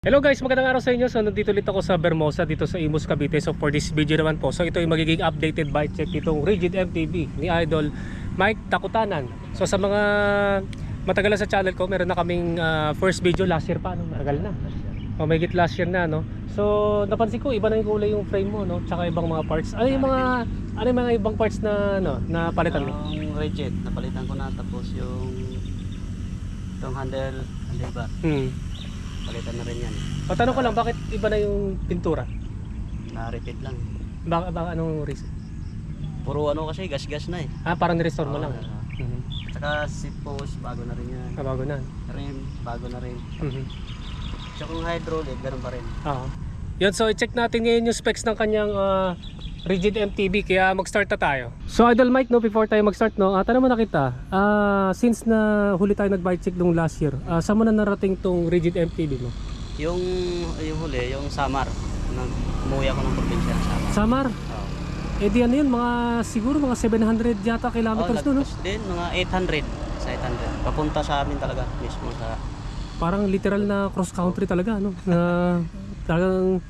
Hello guys, magandang araw sa inyo. So nandito ulit ako sa Bermosa dito sa Imus Cavite. So for this video naman po, so ito yung magiging updated bike check nitong Rigid MTB ni Idol Mike Takutanan. So sa mga matagal na sa channel ko, meron na kaming ah, first video last year pa, no? matagal na. O may git last year na, no? So napansin ko, iba na yung kulay yung frame mo, no? Tsaka ibang mga parts. Ano yung mga, ano yung mga ibang parts na, no, na palitan mo? Yung rigid, napalitan ko na tapos yung itong handle, handlebar, Hmm. Palitan na rin yan. O tanong ko lang, bakit iba na yung pintura? Na-repeat lang. Baka, baka anong reason? Puro ano kasi, gas-gas na eh. Ah, parang ni-restore mo Oo, lang. oo. Mhm. Tsaka seat post, bago na rin yan. Ah, bago na. Rim, bago na rin. Mhm. Tsaka yung hydraulic, ganun pa rin. Oo. Yun, so i-check natin ngayon yung specs ng kanyang ah, rigid MTB kaya mag-start na tayo. So Idol Mike, no, before tayo mag-start, no, uh, tanong mo na kita, ah, since na huli tayo nag-bike check nung last year, ah, saan mo na narating tong rigid MTB mo? Yung, yung huli, yung Samar. Nang, umuwi ako ng probinsya ng Samar. Samar, Oo. eh di ano yun, mga, siguro mga 700 yata Oh, kilometers no, no? lagpas din, mga 800. Sa 800. Papunta sa amin talaga, mismo sa... Parang literal na cross country talaga, no? Na talagang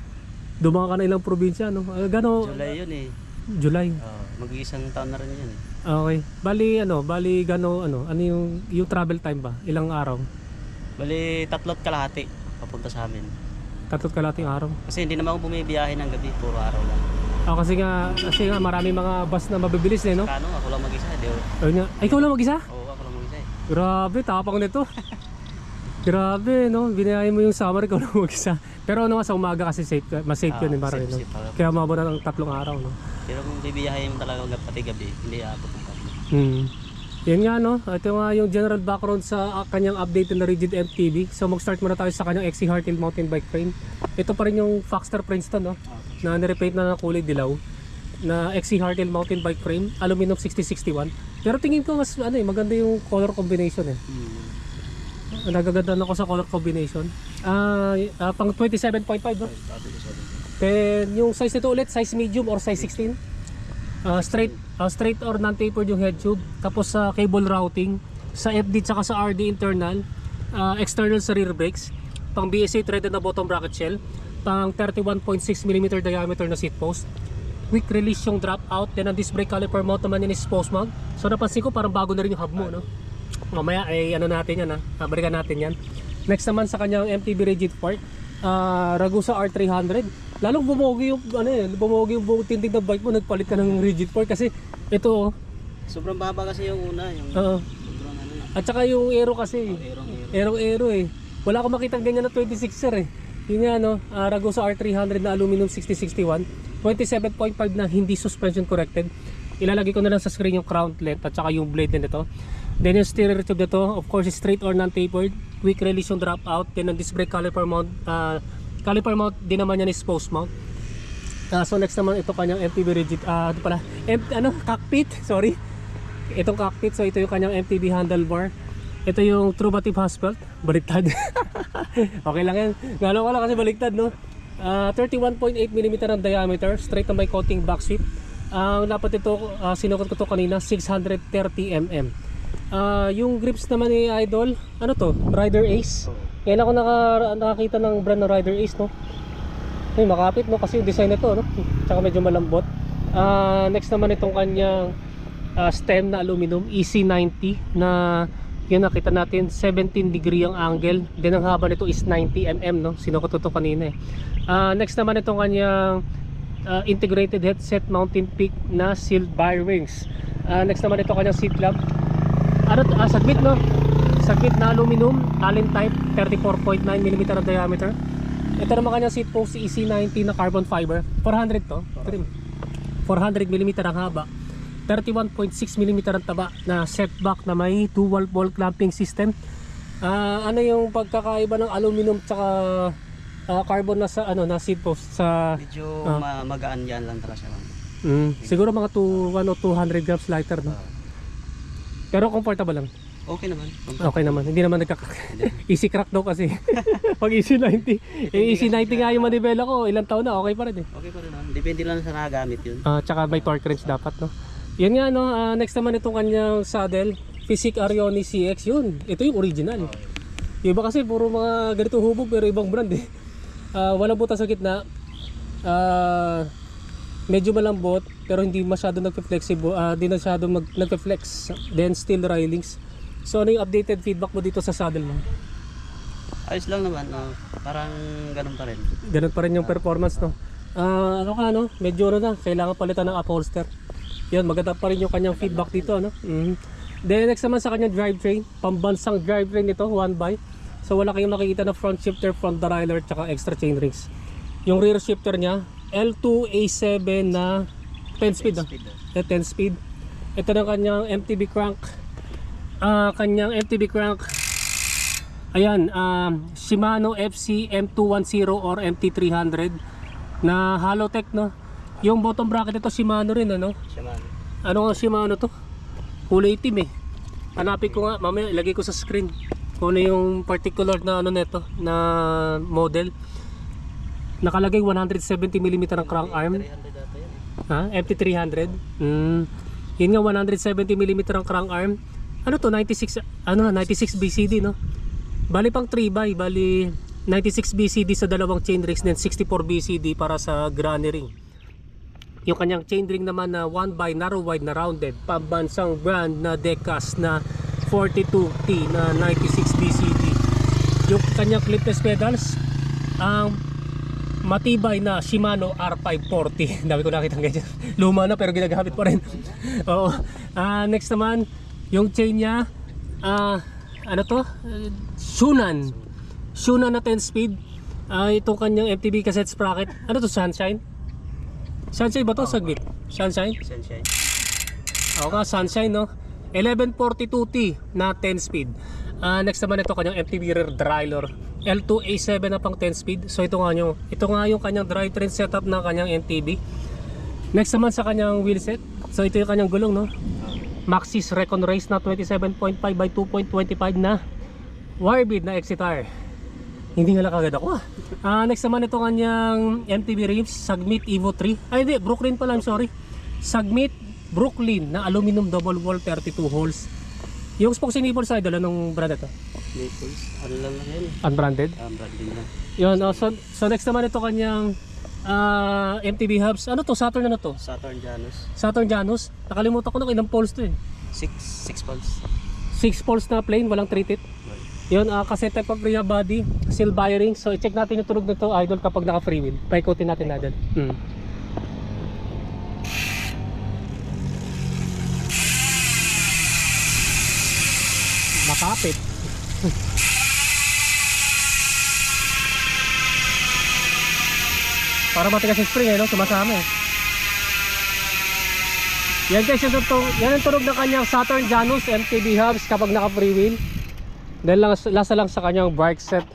dumaka ka na ilang probinsya, no? Uh, gano, July yun eh. July. Oh, mag-iisang taon na rin yun. Okay. Bali ano, bali gano ano, ano yung yung travel time ba? Ilang araw? Bali, tatlot kalahati papunta sa amin. Tatlot kalating araw. Kasi hindi naman ako bumibiyahe ng gabi, puro araw lang. Ah, kasi nga kasi nga marami mga bus na mabibilis eh, no? Kano, ako lang mag-isa. Di, oo, Ayun nga. Ay, ikaw lang mag-isa? ako lang mag-isa eh. Grabe, tapang nito. Grabe, no? Binayahin mo yung summer, ikaw lang mag-isa. Pero ano nga sa umaga kasi safe, mas safe yun, eh, Ah, parang safe, yun. safe talaga. Kaya umabot na ng tatlong araw, no? Pero kung bibiyahe mo talaga hanggang pati gabi, hindi aabot ng. Hmm. Yan nga no, ito nga yung general background sa ah, kanyang updated na rigid MTB. So mag-start muna tayo sa kanyang XC Hartil mountain bike frame. Ito pa rin yung Foxter Princeton no, na nirepaint na ng kulay dilaw na XC Hartil mountain bike frame, aluminum 6061. Pero tingin ko mas ano eh, maganda yung color combination eh. Hmm. Nagaganda ako sa color combination. Ah, ah, pang 27.5 no. Then yung size nito ulit, size medium or size 16. Ah, straight ah, straight or non-tapered yung head tube. Tapos sa cable routing, sa FD tsaka sa RD internal, ah, external sa rear brakes, pang BSA threaded na bottom bracket shell, pang 31.6 mm diameter na seat post. Quick release yung drop out, then ang disc brake caliper mount naman yun is post mount. So napansin ko parang bago na rin yung hub mo, no? Mamaya ay ano natin yan ha, balikan natin yan. Next naman sa kanyang MTB rigid fork, ah Ragusa R300. Lalong bumogi yung ano eh, bumogi yung buong tindig na bike mo, nagpalit ka ng rigid fork kasi ito oh, Sobrang baba kasi yung una, yung oo. sobrang ano na. at saka yung aero kasi, ero. aero aero eh. Wala akong makitang ganyan na 26er eh. Yun nga no, ah, Ragusa R300 na aluminum 6061, 27.5 na hindi suspension corrected. Ilalagay ko na lang sa screen yung crown length at saka yung blade din ito. Then yung steering tube nito, of course, straight or non-tapered. Quick release yung drop out. Then ang disc brake caliper mount, ah, caliper mount din naman yan is post mount. Ah, so next naman ito kanyang MTB rigid, ah, ito pala, M, ano, cockpit, sorry. Itong cockpit, so ito yung kanyang MTB handlebar. Ito yung True Bative Hasbelt, baliktad. okay lang yan. Ngalo ko lang kasi baliktad, no? Ah, 31.8 mm ang diameter, straight na may coating back seat. Ang dapat ito, ah, sinukot ko to kanina, 630 Ah, yung grips naman ni Idol, ano to? Rider Ace. Ngayon ako naka, nakakita ng brand na Rider Ace, no? Ay, makapit, no? Kasi yung design nito, no? Tsaka medyo malambot. Ah, next naman itong kanyang ah, stem na aluminum, EC90 na yun nakita natin 17 degree ang angle then ang haba nito is 90 mm no sinukot ko to kanina eh Ah, next naman itong kanyang ah, integrated headset mountain peak na sealed bearings Ah, next naman ito kanyang seat lamp ano to? ah, no? Sagmit na aluminum allen type 34.9 mm ang diameter. Ito naman kanyang seat post EC90 na carbon fiber. 400 to. 400 mm ang haba. 31.6 mm ang taba na setback na may dual ball clamping system. Ah, ano yung pagkakaiba ng aluminum tsaka ah, carbon na sa ano na seat post sa Medyo ma- magaan yan lang talaga siya. mm, siguro mga 2 1 o 200 grams lighter no? Ah. Pero comfortable lang okay naman. okay naman hindi naman nagkakak easy crack daw kasi pag easy 90 eh easy 90 nga yung manibela ko ilang taon na okay pa rin eh Okay pa rin naman. Depende lang sa nakagamit yun. Ah, tsaka may torque wrench dapat, no? Yan nga, no? ah, next naman itong kanyang saddle. Physic Arioni CX yun. Ito yung original. Yung iba kasi puro mga ganito hubog pero ibang brand eh. Ah, walang butas sa gitna. Ah, medyo malambot pero hindi masyado nagpe-flexible, ah, hindi masyado mag nagpe-flex. Then steel railings. So ano yung updated feedback mo dito sa saddle mo? Ayos lang naman, no? parang ganun pa rin. Ganun pa rin yung performance no. Ah, ano ka no? Medyo ano na, kailangan palitan ng upholster. Yun, maganda pa rin yung kanyang feedback dito ano. Mhm. Then next naman sa kanyang drivetrain, pambansang drivetrain nito, one by. So wala kayong makikita na front shifter, front derailleur, tsaka extra chain rings. Yung rear shifter niya, L2A7 na 10 speed. ah. Speed, ah. na 10 speed. Ito na kanyang MTB crank. Ah, kanyang MTB crank. Ayan, um, Shimano FC M210 or MT300 na Halotech no. Yung bottom bracket ito Shimano rin ano. Man. Ano Shimano to? Kulay itim eh. Hanapin ko nga, mamaya ilagay ko sa screen kung ano yung particular na ano nito na model. Nakalagay 170mm ang crank arm. 300 data yan. Ha? MT300? Mm. Yun nga 170mm ang crank arm. Ano to? 96 ano na 96 BCD no? Bali pang 3 by, bali 96 BCD sa dalawang chain rings then 64 BCD para sa granny ring. Yung kanyang chain ring naman na 1 by narrow wide na rounded, pambansang brand na Decas na 42T na 96 BCD. Yung kanyang clipless pedals, ang matibay na Shimano R540. Dami ko nakita ganyan. Luma na pero ginagamit pa rin. Oo. Ah, next naman, yung chain niya, ah, ano to? Uh, Shunan. Shunan na 10 speed. Ah, itong kanyang MTB cassette sprocket. Ano to? Sunshine? Sunshine ba to? Saglit. Sunshine? Sunshine. Oo nga, Sunshine no. 1142T na 10 speed. Ah, next naman ito kanyang MTB rear derailleur. L2A7 na pang 10 speed. So ito nga yung ito nga yung kanyang drivetrain setup ng kanyang MTB. Next naman sa kanyang wheelset. So ito yung kanyang gulong no. Maxxis Recon Race na 27.5 by 2.25 na wire bead na Exitar. Hindi nga lang kagad ako ah. Ah, next naman ito kanyang MTB rims Sagmit Evo 3. Ay hindi, Brooklyn pala, I'm sorry. Sagmit Brooklyn na aluminum double wall 32 holes. Yung spokes and nipples idol, anong brand ito? Naples. Ano lang yan. Unbranded? Branding lang. Yun, oh, so, so next naman ito kanyang ah, MTB hubs. Ano to? Saturn ano to? Saturn Janus. Saturn Janus. Nakalimutan ko na ilang poles to eh. 6 6 poles. 6 poles na plain, walang treated. Yun, uh, kasi type of rear body, seal bearing. So, i-check natin yung tunog nito, idol, kapag naka free wheel. Paikotin natin na idol. Hmm. Makapit. Para matigas yung spring eh, no? Sumasama eh. Yan guys, yung tunog, yan ang tunog ng kanyang Saturn Janus MTB hubs kapag naka free wheel. Dahil lang, lasa lang sa kanyang brake set.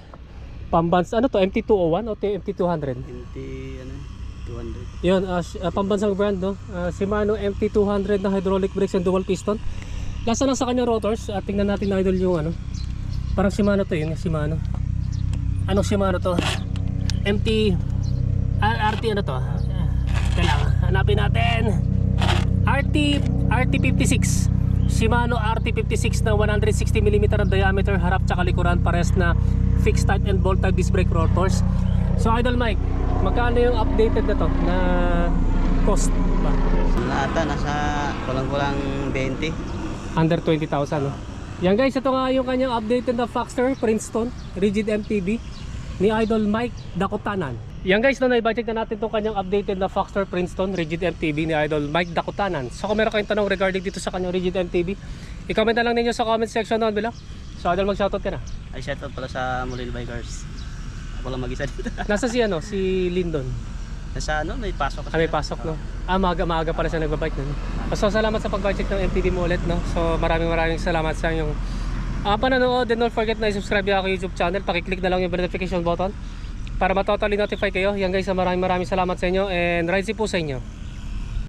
Pambans, ano to? MT201 o MT200? MT ano 200. Yun, uh, uh, pambansang brand no. Uh, Shimano MT200 na hydraulic brakes and dual piston. Lasa lang sa kanyang rotors. At tingnan natin na idol yung ano. Parang Shimano to yun, Shimano. Anong Shimano to? MT RT ano to? Kailangan hanapin natin. RT RT56. Shimano RT56 na 160mm ang diameter, harap tsaka likuran pares na fixed type and bolt type disc brake rotors. So Idol Mike, magkano yung updated na to na cost ba? Ata nasa kulang-kulang 20. Under 20,000 no? Yan guys, ito nga yung kanyang updated na Foxter Princeton Rigid MTB ni Idol Mike Dakutanan. Yan guys, no, na-budget na natin itong kanyang updated na Foxter Princeton Rigid MTB ni Idol Mike Dakutanan. So kung meron kayong tanong regarding dito sa kanyang Rigid MTB, i-comment na lang ninyo sa comment section doon below. So Idol, mag-shoutout ka na. Ay shoutout pala sa Mulil Bikers. Ako lang mag-isa dito. Nasa si ano, si Lindon. Nasa ano, may pasok. Ah, may pasok, no? Ah, maaga-maaga pala siya nagbabike, no? So, salamat sa pag-budget ng MTV mo ulit, no? So, maraming maraming salamat sa inyong ah, panonood. And don't forget na i-subscribe yung aking YouTube channel. Pakiclick na lang yung notification button para matotally notify kayo. Yan guys, maraming maraming salamat sa inyo and ride si po sa inyo.